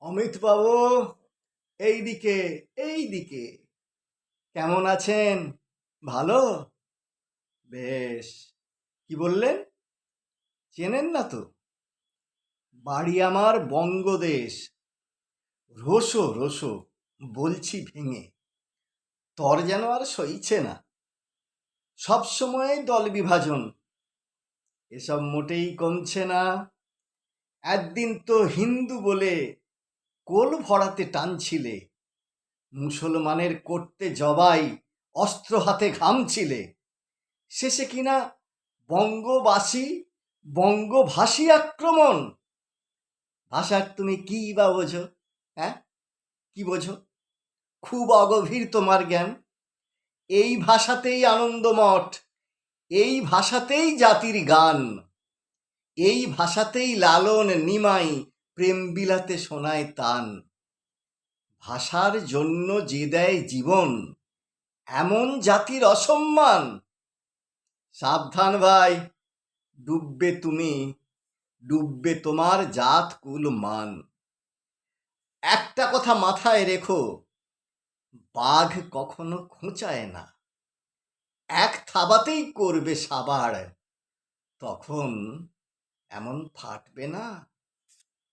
অমিত বাবু, এইদিকে এইদিকে। কেমন আছেন? ভালো? বেশ। কি বললেন? চেনেন না তো? বাড়ি আমার বঙ্গদেশ। রোসো রোসো, বলছি ভেঙে। তর যেন আর সইছে না। সবসময় দল বিভাজন। এসব মোটেই কমছে না। একদিন তো হিন্দু বলে কোল ভরাতে টানছিলে। মুসলমানের করতে জবাই অস্ত্র হাতে ঘামছিলে। শেষে কিনা বঙ্গবাসী, বঙ্গভাষী আক্রমণ? ভাষার তুমি কি বা বোঝো হ্যাঁ কি বোঝো? খুব অগভীর তোমার জ্ঞান। এই ভাষাতেই আনন্দমঠ, এই ভাষাতেই জাতির গান, এই ভাষাতেই লালন নিমাই প্রেম বিলাতে শোনায় তান। ভাষার জন্য যে দেয় জীবন, এমন জাতির অসম্মান। সাবধান ভাই, ডুববে তুমি, ডুববে তোমার জাত কুল মান। একটা কথা মাথায় রেখো, বাঘ কখনো খোঁচায় না। এক থাবাতেই করবে সাবার তখন এমন ফাটবে না।